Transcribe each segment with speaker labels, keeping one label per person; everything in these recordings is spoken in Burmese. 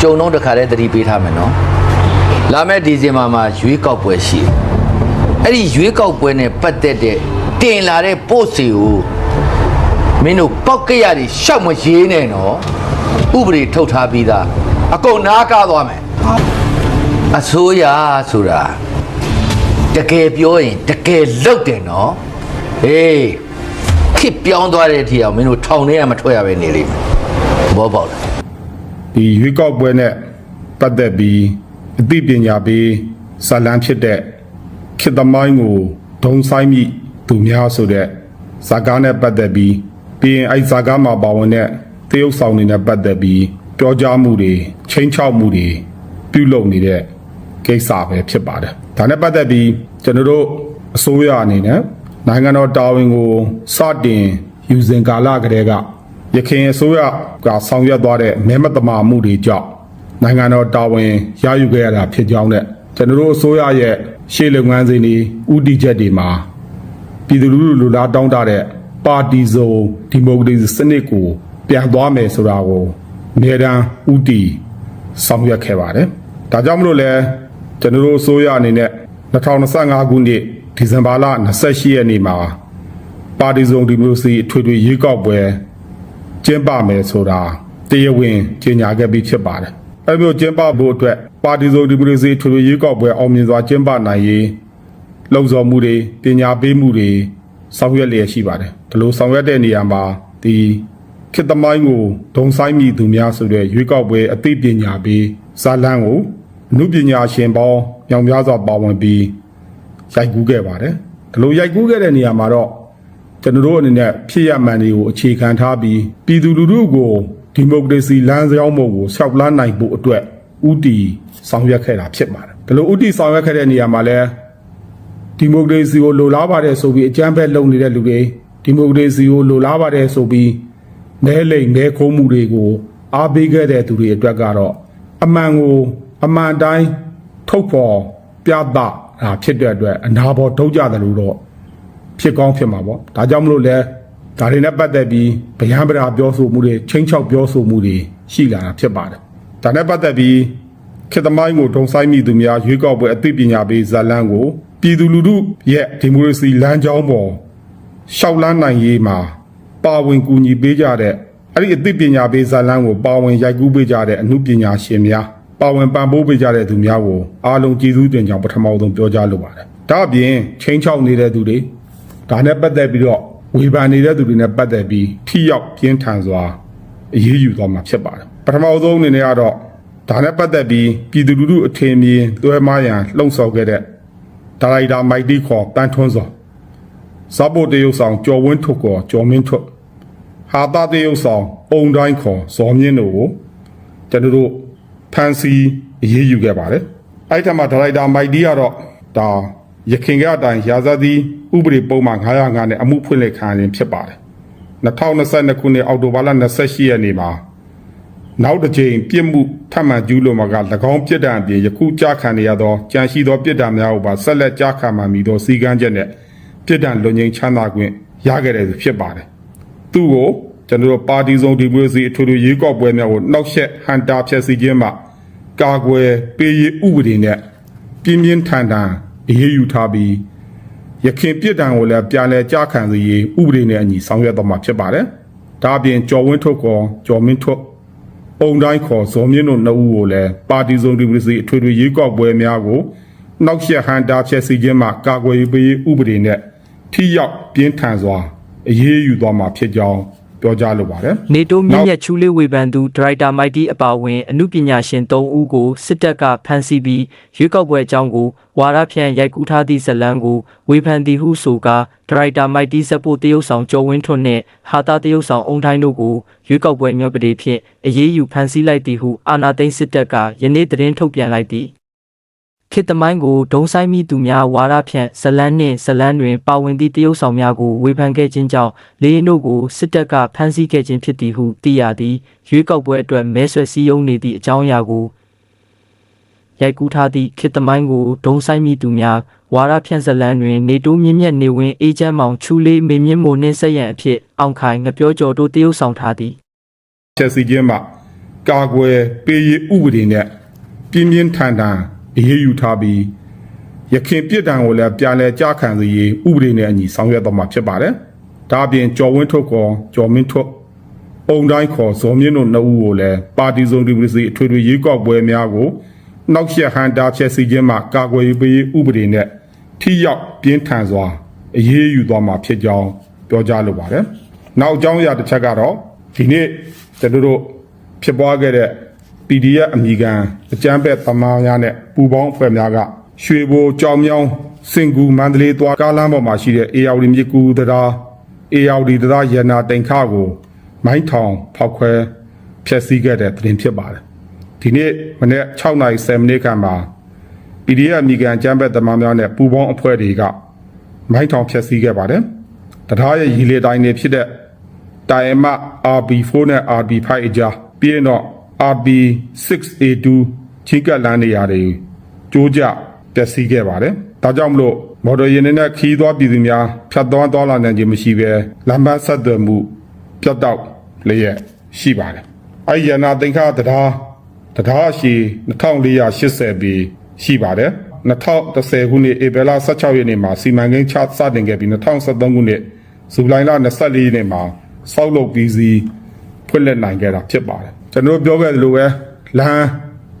Speaker 1: ကြုံတော့တခါတည်းသတိပေးထားမယ်နော်လာမယ့်ဒီဇင်ဘာမှာရွေးကောက်ပွဲရှိတယ်အဲ့ဒီရွေးကောက်ပွဲနဲ့ပတ်သက်တဲ့တင်လာတဲ့ပို့စီကိုမင်းတို့ပောက်ကရတွေရှောက်မရေးနဲ့နော်ဥပဒေထုတ်ထားပြီးသားအကုန်နားကားသွားမယ်အစိုးရဆိုတာတကယ်ပြောရင်တကယ်လုပ်တယ်နော်ဟေးခစ်ပြောင်းသွားတဲ့အထိအောင်မင်းတို့ထောင်ထဲကမထွက်ရပဲနေလိမ့်မယ်ဘောပေါက်လား
Speaker 2: ဒီရွေးကောက်ပွဲနဲ့ပတ်သက်ပြီးအသိပညာပေးဇာလန်းဖြစ်တဲ့ခေတ်သမိုင်းကိုဒုံဆိုင်မိသူများဆိုတဲ့ဇာကားနဲ့ပတ်သက်ပြီးပြီးရင်အဲ့ဇာကားမှာပါဝင်တဲ့သရုပ်ဆောင်တွေနဲ့ပတ်သက်ပြီးပြောကြားမှုတွေချင်းချောက်မှုတွေပြုလုပ်နေတဲ့ကိစ္စပဲဖြစ်ပါတယ်ဒါနဲ့ပတ်သက်ပြီးကျွန်တော်တို့အစိုးရအနေနဲ့နိုင်ငံတော်တာဝန်ကိုစတင်ယူစဉ်ကာလကတည်းက ရခိုင်အစိုးရကဆောင်ရွက်သွားတဲ့မဲမတမာမှုတွေကြောင့်နိုင်ငံတော်တာဝန်ရယူခဲ့ရတာဖြစ်ကြောင်းနဲ့ကျွန်တော်တို့အစိုးရရဲ့ရှေ့လုပ်ငန်းစဉ်တွေဥတီချက်တွေမှာပြည်သူလူထုလူလားတောင်းတတဲ့ပါတီစုံဒီမိုကရေစီစနစ်ကို ပြန်သွားမယ်ဆိုတာကိုအမြဲတမ်းဥတီဆောင်ရွက်ခဲ့ပါတယ်။ဒါကြောင့်မလို့လဲကျွန်တော်တို့အစိုးရအနေနဲ့2025ခုနှစ်ဒီဇင်ဘာလ28ရက်နေ့မှာပါတီစုံဒီမိုကရေစီအထွေထွေရွေးကောက်ပွဲ ကျင်းပမယ်ဆိုတာတရားဝင်ကြေညာခဲ့ပြီးဖြစ်ပါတယ်။အဲမျိုးကျင်းပဖို့အတွက်ပါတီစုံဒီမိုကရေစီထွေထွေရွေးကောက်ပွဲအောင်မြင်စွာကျင်းပနိုင်ရေးလှုံ့ဆော်မှုတွေပညာပေးမှုတွေဆောင်ရွက်လျက်ရှိပါတယ်။ဒီလိုဆောင်ရွက်တဲ့နေရာမှာဒီခေတ်သမိုင်းကိုဒုံဆိုင်မိသူများဆိုတဲ့ရွေးကောက်ပွဲအသိပညာပေးဇာလန်းကိုအမှုပညာရှင်ပေါင်းညောင်များစွာပါဝင်ပြီးရိုက်ကူးခဲ့ပါတယ်။ဒီလိုရိုက်ကူးခဲ့တဲ့နေရာမှာတော့ ကျွန်တော်တို့အနေနဲ့ဖြစ်ရမှန်တွေကိုအခြေခံထားပြီးပြည်သူလူထုကိုဒီမိုကရေစီလမ်းကြောင်းပေါ်ကိုဆောက်လန်းနိုင်ဖို့အတွက်ဥတီဆောင်ရွက်ခဲ့တာဖြစ်ပါတယ်။ဒီလိုဥတီဆောင်ရွက်ခဲ့တဲ့နေရာမှာလည်းဒီမိုကရေစီကိုလိုလားပါတယ်ဆိုပြီးအကြမ်းဖက်လုပ်နေတဲ့လူတွေဒီမိုကရေစီကိုလိုလားပါတယ်ဆိုပြီးမဲလိမ်မဲခိုးမှုတွေကိုအားပေးခဲ့တဲ့သူတွေအတွက်ကတော့အမှန်ကိုအမှန်တိုင်းထုတ်ဖော်ပြသတာဖြစ်တဲ့အတွက်အနာဘော်ထုတ်ကြတယ်လို့တော့ ဖြစ်ကောင်းဖြစ်မှာပေါ့ဒါကြောင့်မလို့လဲဒါတွေနဲ့ပတ်သက်ပြီးဗျံပရာပြောဆိုမှုတွေချင်းချောက်ပြောဆိုမှုတွေရှိလာတာဖြစ်ပါတယ်ဒါနဲ့ပတ်သက်ပြီးခေတ်သမိုင်းကိုဒုံဆိုင်မိသူများရွေးကောက်ပွဲအသိပညာပေးဇာတ်လမ်းကိုပြည်သူလူထုရဲ့ဒီမိုကရေစီလမ်းကြောင်းပေါ်ရှောက်လန်းနိုင်ရေးမှာပါဝင်ကူညီပေးကြတဲ့အဲ့ဒီအသိပညာပေးဇာတ်လမ်းကိုပါဝင်ရိုက်ကူးပေးကြတဲ့အမှုပညာရှင်များပါဝင်ပံ့ပိုးပေးကြတဲ့သူများကိုအားလုံးကျေးဇူးတင်ကြောင်းပထမဆုံးပြောကြားလိုပါတယ်ဒါအပြင်ချင်းချောက်နေတဲ့သူတွေ ဒါနဲ့ပတ်သက်ပြီးတော့ဝေဖန်နေတဲ့သူတွေနဲ့ပတ်သက်ပြီးထိရောက်ပြင်းထန်စွာအရေးယူသွားမှာဖြစ်ပါတယ်ပထမဆုံးအနေနဲ့ကတော့ဒါနဲ့ပတ်သက်ပြီးပြည်သူလူထုအထင်မြင်သွဲမားရန်လှုံ့ဆော်ခဲ့တဲ့ဒါရိုက်တာမိုက်တီခေါ်တန်ထွန်းစောဇဘိုတရုတ်ဆောင်ကျော်ဝင်းထွတ်ခေါ်ကျော်မင်းထွတ်ဟာတာတရုတ်ဆောင်အုံတိုင်းခေါ်ဇော်မြင့်တို့ကိုကျွန်တော်တို့ဖန်စီအရေးယူခဲ့ပါတယ်အဲ့ထက်မှာဒါရိုက်တာမိုက်တီကတော့ဒါရခင်ကအတိုင်းရာဇသီ ဥပဒေပုံမှန်905နဲ့အမှုဖွင့်လှစ်ခံရခြင်းဖြစ်ပါတယ်2022ခုနှစ်အောက်တိုဘာလ28ရက်နေ့မှာနောက်တစ်ကြိမ်ပြစ်မှုထပ်မံကျူးလွန်မှာက၎င်းပြစ်ဒဏ်အပြင်ယခုကြားခံနေရသောကြံရှိသောပြစ်ဒဏ်များကိုပါဆက်လက်ကြားခံမှမည်သောစီကံချက်နဲ့ပြစ်ဒဏ်လွန်ငင်းချမ်းသာခွင့်ရခဲ့တယ်ဖြစ်ပါတယ်သူ့ကိုကျွန်တော်တို့ပါတီစုံဒီမိုကရေစီအထွေထွေရွေးကောက်ပွဲများကိုနှောက်ယှက်ဟန်တာဖျက်ဆီးခြင်းမှကာကွယ်ပေးရေးဥပဒေနဲ့ပြင်းပြင်းထန်ထန်အရေးယူထားပြီး ရခင်ပြစ်ဒဏ်ကိုလည်းပြန်လဲကြားခံစေရေးဥပဒေနဲ့အညီဆောင်ရွက်သွားမှာဖြစ်ပါတယ်။ဒါအပြင်ကျော်ဝင်းထုတ်ခေါ်ကျော်မင်းထုတ်အုံတိုင်းခေါ်ဇော်မြင့်တို့နှစ်ဦးကိုလည်းပါတီစုံဒီမိုကရေစီအထွေထွေရွေးကောက်ပွဲများကိုနှောက်ယှက်ဟန်တာဖျက်ဆီးခြင်းမှကာကွယ်ရေးပေးရေးဥပဒေနဲ့ထိရောက်ပြင်းထန်စွာအရေးယူသွားမှာဖြစ်ကြောင်း ပြောကြားလိုပါတယ်။
Speaker 3: နေတိုးမြင့်မြတ်ချူလေးဝေဖန်သူဒရိုက်တာမိုက်တီအပါအဝင်အမှုပညာရှင်၃ဦးကိုစစ်တပ်ကဖမ်းဆီးပြီးရွေးကောက်ပွဲအကြောင်းကိုဝါရဖြန့်ရိုက်ကူးထားသည့်ဇတ်လန်းကိုဝေဖန်သည်ဟုဆိုကာဒရိုက်တာမိုက်တီဇက်ပိုတရုတ်ဆောင်ကျော်ဝင်းထွန်းနှင့်ဟာတာတရုတ်ဆောင်အုံထိုင်းတို့ကိုရွေးကောက်ပွဲမြောက်ပဒေဖြင့်အရေးယူဖမ်းဆီးလိုက်သည်ဟုအာနာသိန်းစစ်တပ်ကယနေ့သတင်းထုတ်ပြန်လိုက်သည် ခေတ်သမိုင်းကိုဒုံဆိုင်မိသူများဝါရဖြန့်ဇလန်းနှင့်ဇလန်းတွင်ပါဝင်သည့်တရုတ်ဆောင်များကိုဝေဖန်ခဲ့ခြင်းကြောင့်လေးရင်တို့ကိုစစ်တပ်ကဖမ်းဆီးခဲ့ခြင်းဖြစ်သည်ဟုသိရသည်ရွေးကောက်ပွဲအတွက်မဲဆွယ်စည်းရုံးနေသည့်အကြောင်းအရာကိုရိုက်ကူးထားသည့်ခေတ်သမိုင်းကိုဒုံဆိုင်မိသူများဝါရဖြန့်ဇလန်းတွင်နေတိုးမြင့်မြတ်နေဝင်အေဂျင့်မောင်ချူလေးမေမြင့်မိုနှင့်ဆက်ရန်အဖြစ်အောင်ခိုင်ငပြောကျော်တို့တရုတ်ဆောင်ထားသည်
Speaker 2: ချက်စီခြင်းမှကာကွယ်ပေးရေးဥပဒေနဲ့ပြင်းပြင်းထန်ထန် အရေးယူထားပြီးရခင်ပြစ်ဒဏ်ကိုလည်းပြန်လည်ကြားခံစေရေးဥပဒေနဲ့အညီဆောင်ရွက်တော့မှာဖြစ်ပါတယ်။ဒါအပြင်ကျော်ဝင်းထုတ်ကောကျော်မင်းထုတ်အုံတိုင်းခေါ်ဇော်မြင့်တို့နှစ်ဦးကိုလည်းပါတီစုံဒီမိုကရေစီအထွေထွေရွေးကောက်ပွဲများကိုနှောက်ယှက်ဟန်တာဖျက်ဆီးခြင်းမှကာကွယ်ရေးပေးရေးဥပဒေနဲ့ထိရောက်ပြင်းထန်စွာအရေးယူသွားမှာဖြစ်ကြောင်းပြောကြားလိုပါတယ်။နောက်အကြောင်းအရာတစ်ချက်ကတော့ဒီနေ့ကျွန်တော်တို့ဖြစ်ပွားခဲ့တဲ့ PDF အမိခံအကြမ်းဖက်သမားများနဲ့ပူပေါင်းအဖွဲ့များကရွှေဘိုကြောင်မြောင်းစင်ကူမန္တလေးသွားကားလမ်းပေါ်မှာရှိတဲ့အေယာဝတီမြစ်ကူတရားအေယာဝတီတရားရနာတိန်ခကိုမိုင်းထောင်ဖောက်ခွဲဖျက်ဆီးခဲ့တဲ့တွင်ဖြစ်ပါတယ်ဒီနေ့မနေ့6နာရီ7မိနစ်ခန့်မှာ PDF အမိခံအကြမ်းဖက်သမားများနဲ့ပူပေါင်းအဖွဲ့တွေကမိုင်းထောင်ဖျက်ဆီးခဲ့ပါတယ်တရားရဲ့ရီလေတိုင်းတွေဖြစ်တဲ့တိုင်အမ RB4 နဲ့ RB5 အကြားပြီးရင်တော့ RB6A2 ချင်းကပ်လန်းနေရာတွေကျိုးကျပျက်စီးခဲ့ပါတယ်။ဒါကြောင့်မလို့မော်တော်ယာဉ်တွေနဲ့ခီးသွားပြည်သူများဖြတ်သွားသွားလာနိုင်ခြင်းမရှိဘဲလမ်းပန်းဆက်သွယ်မှုပြတ်တောက်လျက်ရှိပါတယ်။အဲဒီရနာသင်္ခါတရားတရားအရှိ2480ပြီရှိပါတယ်။2010ခုနှစ်ဧပြီလ16ရက်နေ့မှာစီမံကိန်းချစတင်ခဲ့ပြီး2013ခုနှစ်ဇူလိုင်လ24ရက်နေ့မှာစောက်လုပ်ပြီးစီဖွင့်လှစ်နိုင်ခဲ့တာဖြစ်ပါတယ် ကျွန်တော်တို့ပြောခဲ့သလိုပဲလမ်း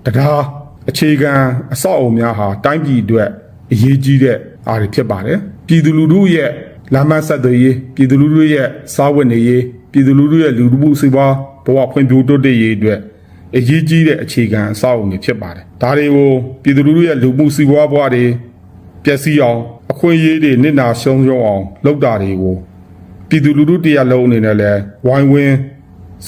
Speaker 2: တရားအခြေခံအဆောက်အအုံများဟာတိုင်းပြည်အတွက်အရေးကြီးတဲ့အားတွေဖြစ်ပါတယ်ပြည်သူလူထုရဲ့လမ်းမဆက်သွယ်ရေးပြည်သူလူထုရဲ့စားဝတ်နေရေးပြည်သူလူထုရဲ့လူမှုစီးပွားဘဝဖွံ့ဖြိုးတိုးတက်ရေးအတွက်အရေးကြီးတဲ့အခြေခံအဆောက်အအုံတွေဖြစ်ပါတယ်ဒါတွေကိုပြည်သူလူထုရဲ့လူမှုစီးပွားဘဝတွေပျက်စီးအောင်အခွင့်အရေးတွေနစ်နာရှုံးရှုံးအောင်လုပ်တာတွေကိုပြည်သူလူထုတရားလုံးအနေနဲ့လည်းဝိုင်းဝန်း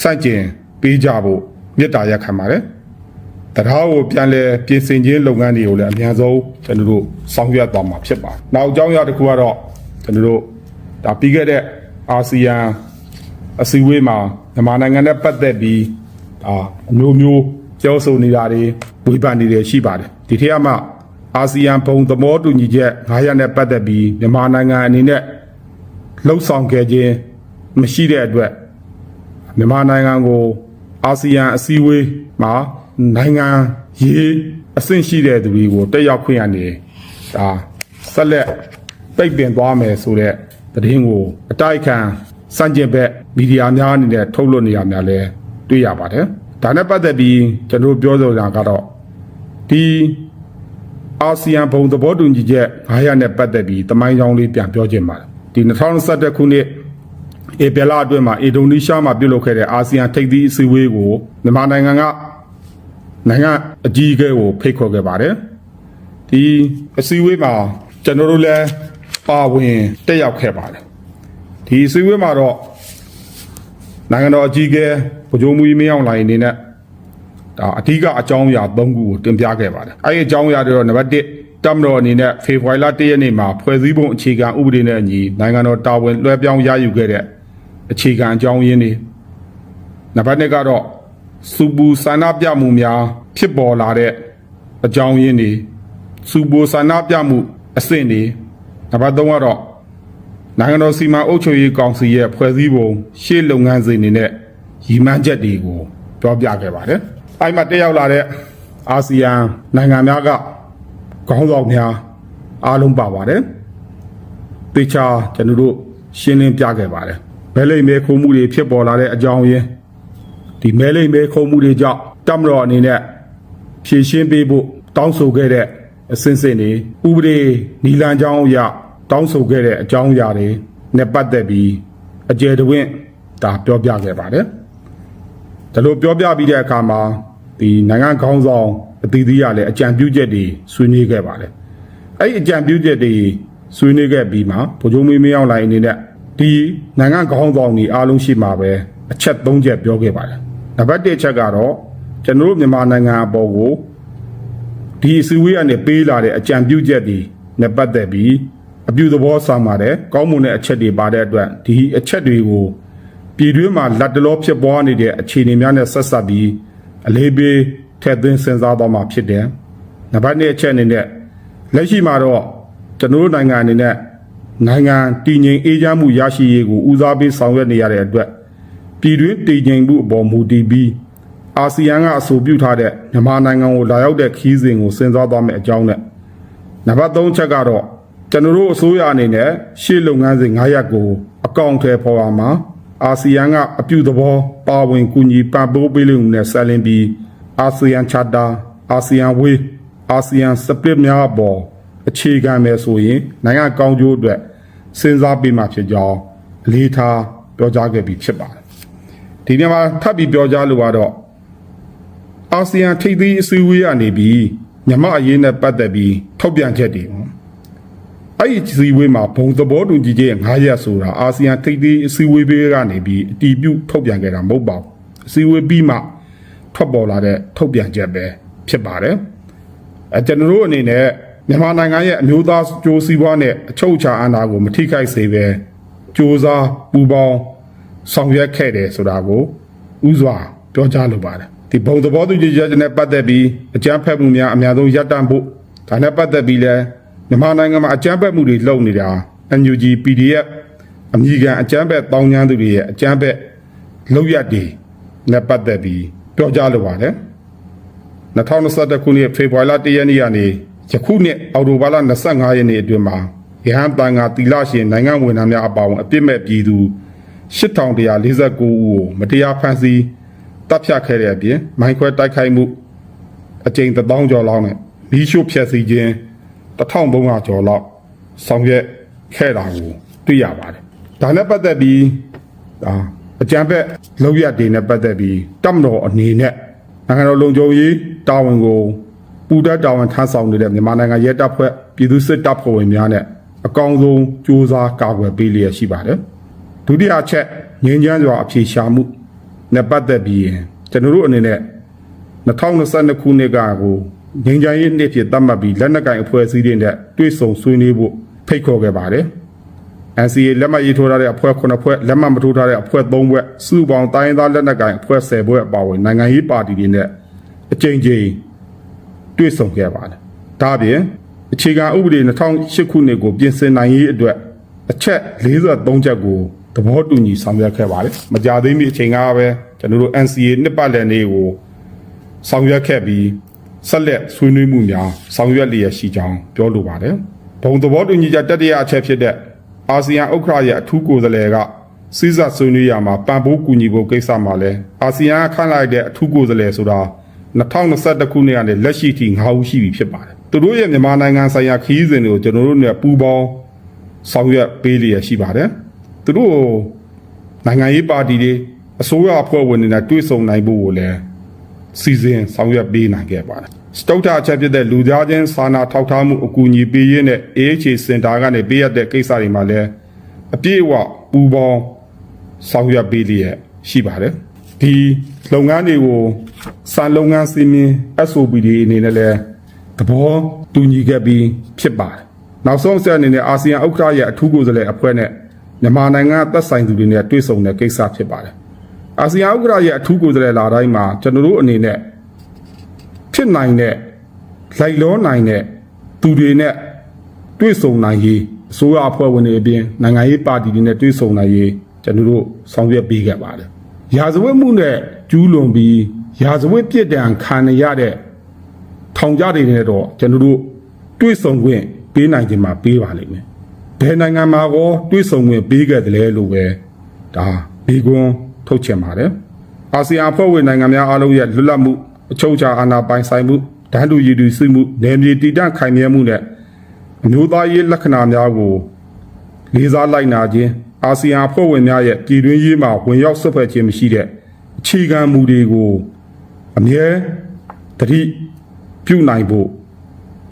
Speaker 2: စန့်ကျင် ပေးကြဖို့မြစ်တာရက်ခံပါတယ်။တရားကိုပြန်လဲပြင်ဆင်ခြင်းလုပ်ငန်းတွေကိုလည်းအများဆုံးကျွန်တော်တို့ဆောင်ရွက်သွားမှာဖြစ်ပါတယ်။နောက်အကြောင်းအရာတစ်ခုကတော့ကျွန်တော်တို့ဒါပြီးခဲ့တဲ့အာဆီယံအစည်းအဝေးမှာမြန်မာနိုင်ငံနဲ့ပတ်သက်ပြီးဒါအမျိုးမျိုးပြောဆိုနေတာတွေဝေဖန်နေတယ်ရှိပါတယ်။ဒီထက်မှအာဆီယံဘုံသဘောတူညီချက်900နဲ့ပတ်သက်ပြီးမြန်မာနိုင်ငံအနေနဲ့လှုပ်ဆောင်ခဲ့ခြင်းမရှိတဲ့အတွက်မြန်မာနိုင်ငံကို အာဆီယံအစည်းအဝေးမှာနိုင်ငံရေးအဆင့်ရှိတဲ့သူတွေကိုတက်ရောက်ခွင့်ရနေဒါဆက်လက်ပိတ်ပင်သွားမယ်ဆိုတဲ့သတင်းကိုအတိုက်ခံစန့်ကျင်ဘက်မီဒီယာများအနေနဲ့ထုတ်လွှင့်နေရများလဲတွေ့ရပါတယ်။ဒါနဲ့ပတ်သက်ပြီးကျွန်တော်တို့ပြောဆိုတာကတော့ဒီအာဆီယံဘုံသဘောတူညီချက်900နဲ့ပတ်သက်ပြီးတမိုင်းကြောင်းလေးပြန်ပြောခြင်းပါတယ်။ဒီ2021ခုနှစ် ဧပြီလအတွင်းမှာအင်ဒိုနီးရှားမှာပြုလုပ်ခဲ့တဲ့အာဆီယံထိပ်သီးအစည်းအဝေးကိုမြန်မာနိုင်ငံကနိုင်ငံအကြီးအကဲကိုဖိတ်ခေါ်ခဲ့ပါတယ်။ဒီအစည်းအဝေးမှာကျွန်တော်တို့လည်းပါဝင်တက်ရောက်ခဲ့ပါတယ်။ဒီအစည်းအဝေးမှာတော့နိုင်ငံတော်အကြီးအကဲဗိုလ်ချုပ်မူကြီးမင်းအောင်လှိုင်အနေနဲ့ဒါအဓိကအကြောင်းအရာ၃ခုကိုတင်ပြခဲ့ပါတယ်။အဲဒီအကြောင်းအရာတွေတော့နံပါတ်1တမတော်အနေနဲ့ဖေဖော်ဝါရီလ၁ရက်နေ့မှာဖွဲ့စည်းပုံအခြေခံဥပဒေနဲ့အညီနိုင်ငံတော်တာဝန်လွှဲပြောင်းရယူခဲ့တဲ့ အခြေခံအကြောင်းရင်းတွေနံပါတ်2ကတော့စူပူဆန္ဒပြမှုများဖြစ်ပေါ်လာတဲ့အကြောင်းရင်းတွေစူပူဆန္ဒပြမှုအဆင့်တွေနံပါတ်3ကတော့နိုင်ငံတော်စီမံအုပ်ချုပ်ရေးကောင်စီရဲ့ဖွဲ့စည်းပုံရှေ့လုပ်ငန်းစဉ်တွေနဲ့ရည်မှန်းချက်တွေကိုပြောပြခဲ့ပါတယ်။အဲ့မှာတက်ရောက်လာတဲ့အာဆီယံနိုင်ငံများကခေါင်းဆောင်များအားလုံးပါပါတယ်။တေချာကျွန်တော်တို့ရှင်းလင်းပြခဲ့ပါတယ်။ မဲလိမ်မဲခုံမှုတွေဖြစ်ပေါ်လာတဲ့အကြောင်းရင်းဒီမဲလိမ်မဲခုံမှုတွေကြောင့်တမတော်အနေနဲ့ဖြည့်ရှင်းပေးဖို့တောင်းဆိုခဲ့တဲ့အစဉ်စဉ်တွေဥပဒေနီလန်ကြောင်းအရတောင်းဆိုခဲ့တဲ့အကြောင်းအရာတွေနဲ့ပတ်သက်ပြီးအကျယ်တဝင့်ဒါပြောပြခဲ့ပါတယ်။ဒါလိုပြောပြပြီးတဲ့အခါမှာဒီနိုင်ငံခေါင်းဆောင်အသီးသီးရလည်းအကြံပြုချက်တွေဆွေးနွေးခဲ့ပါတယ်။အဲ့ဒီအကြံပြုချက်တွေဆွေးနွေးခဲ့ပြီးမှဗိုလ်ချုပ်မင်းမင်းအောင်လှိုင်အနေနဲ့ ဒီနိုင်ငံခေါင်းဆောင်တွေအားလုံးရှိမှာပဲအချက်၃ချက်ပြောခဲ့ပါတယ်။နံပါတ်၁ချက်ကတော့ကျွန်တော်တို့မြန်မာနိုင်ငံအပေါ်ကိုဒီအစည်းအဝေးကနေပေးလာတဲ့အကြံပြုချက်တွေနဲ့ပတ်သက်ပြီးအပြုသဘောဆောင်ပါတယ်။ကောင်းမွန်တဲ့အချက်တွေပါတဲ့အတွက်ဒီအချက်တွေကိုပြည်တွင်းမှာလက်တလောဖြစ်ပွားနေတဲ့အခြေအနေများနဲ့ဆက်ဆက်ပြီးအလေးပေးထည့်သွင်းစဉ်းစားသွားမှာဖြစ်တယ်။နံပါတ်2အချက်အနေနဲ့လက်ရှိမှာတော့ကျွန်တော်တို့နိုင်ငံအနေနဲ့ နိုင်ငံတည်ငြိမ်အေးချမ်းမှုရရှိရေးကိုဦးစားပေးဆောင်ရွက်နေရတဲ့အတွက်ပြည်တွင်းတည်ငြိမ်မှုအပေါ်မူတည်ပြီးအာဆီယံကအဆိုပြုထားတဲ့မြန်မာနိုင်ငံကိုလာရောက်တဲ့ခီးစဉ်ကိုစဉ်းစားသွားမယ့်အကြောင်းနဲ့နံပါတ်3ချက်ကတော့ကျွန်တော်တို့အစိုးရအနေနဲ့ရှေ့လုပ်ငန်းစဉ်9ရပ်ကိုအကောင့်ထဲပေါ်ပါမှာအာဆီယံကအပြုသဘောပါဝင်ကူညီပံ့ပိုးပေးလို့နဲ့ဆက်လင်းပြီးအာဆီယံချာတာအာဆီယံဝေးအာဆီယံစပရစ်များအပေါ်အခြေခံမယ်ဆိုရင်နိုင်ငံကောင်းကျိုးအတွက် စဉ်းစားပေးမှဖြစ်ကြောင်းအလေးထားပြောကြားခဲ့ပြီးဖြစ်ပါတယ်ဒီနေ့မှာထပ်ပြီးပြောကြားလိုကတော့အာဆီယံထိပ်သီးအစည်းအဝေးကနေပြီးမြန်မာအရေးနဲ့ပတ်သက်ပြီးထုတ်ပြန်ချက်တွေပေါ့အဲ့ဒီအစည်းအဝေးမှာဘုံသဘောတူညီချက်9ရပ်ဆိုတာအာဆီယံထိပ်သီးအစည်းအဝေးတွေကနေပြီးအတည်ပြုထုတ်ပြန်ခဲ့တာမဟုတ်ပါဘူးအစည်းအဝေးပြီးမှထွက်ပေါ်လာတဲ့ထုတ်ပြန်ချက်ပဲဖြစ်ပါတယ်အဲကျွန်တော်တို့အနေနဲ့ မြန်မာနိုင်ငံရဲ့အမျိုးသားကြိုးစည်းပွားနဲ့အချုပ်အခြာအာဏာကိုမထိခိုက်စေပဲစ조사ပူပေါင်းဆောင်ရွက်ခဲ့တယ်ဆိုတာကိုဥစွာပြောကြားလိုပါတယ်ဒီဘုံသဘောတူညီချက်နဲ့ပတ်သက်ပြီးအကြမ်းဖက်မှုများအများဆုံးရပ်တန့်ဖို့ဒါနဲ့ပတ်သက်ပြီးလဲမြန်မာနိုင်ငံမှာအကြမ်းဖက်မှုတွေလုပ်နေတာ NUG PDF အမည်ခံအကြမ်းဖက်တောင်းကျမ်းသူတွေရဲ့အကြမ်းဖက်လုပ်ရက်တွေနဲ့ပတ်သက်ပြီးပြောကြားလိုပါတယ်2021ခုနှစ်ဖေဖော်ဝါရီလ1ရက်နေ့ကနေ ယခုနှစ်အောက်တိုဘာလ25ရက်နေ့အတွင်းမှာရဟန်းတန်ဃာတီလရှင်နိုင်ငံဝန်ထမ်းများအပါအဝင်အပြစ်မဲ့ပြည်သူ8149ဦးကိုမတရားဖမ်းဆီးတပ်ဖြတ်ခဲ့တဲ့အပြင်မိုင်းခွဲတိုက်ခိုက်မှုအကြိမ်1000ကျော်လောက်နဲ့မီးရှို့ဖျက်ဆီးခြင်း1300ကျော်လောက်ဆောင်ရွက်ခဲ့တာကိုတွေ့ရပါတယ်။ဒါနဲ့ပတ်သက်ပြီးဒါအကြံဖက်လောက်ရတွေနဲ့ပတ်သက်ပြီးတပ်မတော်အနေနဲ့နိုင်ငံတော်လုံခြုံရေးတာဝန်ကို ပူတတ်တာဝန်ထမ်းဆောင်နေတဲ့မြန်မာနိုင်ငံရဲတပ်ဖွဲ့ပြည်သူစစ်တပ်ဖွဲ့ဝင်များနဲ့အကောင်းဆုံးစ조사ကာကွယ်ပေးလျက်ရှိပါတယ်။ဒုတိယချက်ငြင်းချမ်းစွာအဖြေရှာမှုနဲ့ပတ်သက်ပြီးရင်ကျွန်တော်တို့အနေနဲ့2022ခုနှစ်ကကိုငြိမ်းချမ်းရေးနှစ်ဖြစ်သတ်မှတ်ပြီးလက်နက်ကင်အဖွဲ့အစည်းတွေနဲ့တွေ့ဆုံဆွေးနွေးဖို့ဖိတ်ခေါ်ခဲ့ပါတယ်။ NCA လက်မှတ်ရေးထိုးထားတဲ့အဖွဲ့9ဖွဲ့လက်မှတ်မထိုးထားတဲ့အဖွဲ့3ဖွဲ့စုပေါင်းတိုင်းသားလက်နက်ကင်အဖွဲ့10ဖွဲ့အပါအဝင်နိုင်ငံရေးပါတီတွေနဲ့အကြိမ်ကြိမ် တွေ့ဆုံခဲ့ပါတယ်။ဒါ့အပြင်အခြေခံဥပဒေ2008ခုနှစ်ကိုပြင်ဆင်နိုင်ရေးအတွက်အချက်43ချက်ကိုသဘောတူညီဆောင်ရွက်ခဲ့ပါတယ်။မကြသေးမီအချိန်ကပဲကျွန်တော်တို့ NCA နှစ်ပတ်လည်နေ့ကိုဆောင်ရွက်ခဲ့ပြီးဆက်လက်ဆွေးနွေးမှုများဆောင်ရွက်လျက်ရှိကြောင်းပြောလိုပါတယ်။ဘုံသဘောတူညီချက်တတိယအချက်ဖြစ်တဲ့အာဆီယံဥက္ကဋ္ဌရဲ့အထူးကိုယ်စားလှယ်ကစီးစပ်ဆွေးနွေးရမှာပံ့ပိုးကူညီဖို့ကိစ္စမှာလဲအာဆီယံကခန့်လိုက်တဲ့အထူးကိုယ်စားလှယ်ဆိုတာ 2021ခုနှစ်ကနေလက်ရှိထိ9ဦးရှိပြီဖြစ်ပါတယ်။သူတို့ရဲ့မြန်မာနိုင်ငံဆိုင်ရာခရီးစဉ်တွေကိုကျွန်တော်တို့နဲ့ပူးပေါင်းဆောင်ရွက်ပေးလျက်ရှိပါတယ်။သူတို့နိုင်ငံရေးပါတီတွေအစိုးရအဖွဲ့ဝင်တွေနဲ့တွေ့ဆုံနိုင်ဖို့ကိုလည်းစီစဉ်ဆောင်ရွက်ပေးနိုင်ခဲ့ပါတယ်။စတုတ်ထအချက်ဖြစ်တဲ့လူသားချင်းစာနာထောက်ထားမှုအကူအညီပေးရင်းနဲ့ AHA စင်တာကနေပေးရတဲ့ကိစ္စတွေမှာလည်းအပြည့်အဝပူးပေါင်းဆောင်ရွက်ပေးလျက်ရှိပါတယ်။ဒီလုပ်ငန်းတွေကို စာလုပ်ငန်းစီမင်း SOP တွေအနေနဲ့လည်းသဘောတူညီခဲ့ပြီးဖြစ်ပါတယ်။နောက်ဆုံးဆက်အနေနဲ့အာဆီယံဥက္ကဋ္ဌရဲ့အထူးကိုယ်စားလှယ်အဖွဲ့နဲ့မြန်မာနိုင်ငံသက်ဆိုင်သူတွေနဲ့တွေ့ဆုံတဲ့ကိစ္စဖြစ်ပါတယ်။အာဆီယံဥက္ကဋ္ဌရဲ့အထူးကိုယ်စားလှယ်လာတိုင်းမှာကျွန်တော်တို့အနေနဲ့ဖြစ်နိုင်တဲ့လိုက်လောနိုင်တဲ့သူတွေနဲ့တွေ့ဆုံနိုင်ရေးအစိုးရအဖွဲ့ဝင်တွေအပြင်နိုင်ငံရေးပါတီတွေနဲ့တွေ့ဆုံနိုင်ရေးကျွန်တော်တို့ဆောင်ရွက်ပေးခဲ့ပါတယ်။ရာဇဝတ်မှုနဲ့ကျူးလွန်ပြီး ရာဇဝတ်ပြစ်ဒဏ်ခံရတဲ့ထောင်ကြတွေနဲ့တော့ကျွန်တော်တို့တွေ့ဆုံခွင့်ပေးနိုင်ခြင်းမှာပေးပါလိမ့်မယ်။ဘယ်နိုင်ငံမှာကောတွေ့ဆုံခွင့်ပေးခဲ့တယ်လဲလို့ပဲဒါဘေကွန်းထုတ်ချင်ပါတယ်။အာဆီယံအဖွဲ့ဝင်နိုင်ငံများအားလုံးရဲ့လွတ်လပ်မှုအချုပ်အခြာအာဏာပိုင်ဆိုင်မှုဒန်းတူရည်တူစစ်မှုနယ်မြေတည်တံ့ခိုင်မြဲမှုနဲ့အမျိုးသားရေးလက္ခဏာများကိုလေးစားလိုက်နာခြင်းအာဆီယံအဖွဲ့ဝင်များရဲ့ပြည်တွင်းရေးမှာဝင်ရောက်ဆွတ်ဖက်ခြင်းမရှိတဲ့အခြေခံမူတွေကို အမြဲတတိပြုနိုင်ဖို့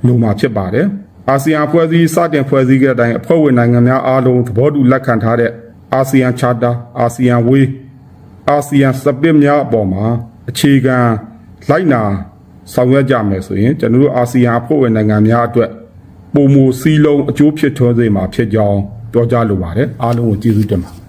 Speaker 2: လိုမှာဖြစ်ပါတယ်။အာဆီယံအဖွဲ့အစည်းစတင်ဖွဲ့စည်းခဲ့တဲ့အတိုင်းအဖွဲ့ဝင်နိုင်ငံများအားလုံးသဘောတူလက်ခံထားတဲ့အာဆီယံချာတာအာဆီယံဝေးအာဆီယံစပစ်များအပေါ်မှာအခြေခံလိုက်နာဆောင်ရွက်ကြမယ်ဆိုရင်ကျွန်တော်တို့အာဆီယံအဖွဲ့ဝင်နိုင်ငံများအတွက်ပုံမူစည်းလုံးအကျိုးဖြစ်ထွန်းစေမှာဖြစ်ကြောင်းပြောကြားလိုပါတယ်အားလုံးကိုကျေးဇူးတင်ပါတယ်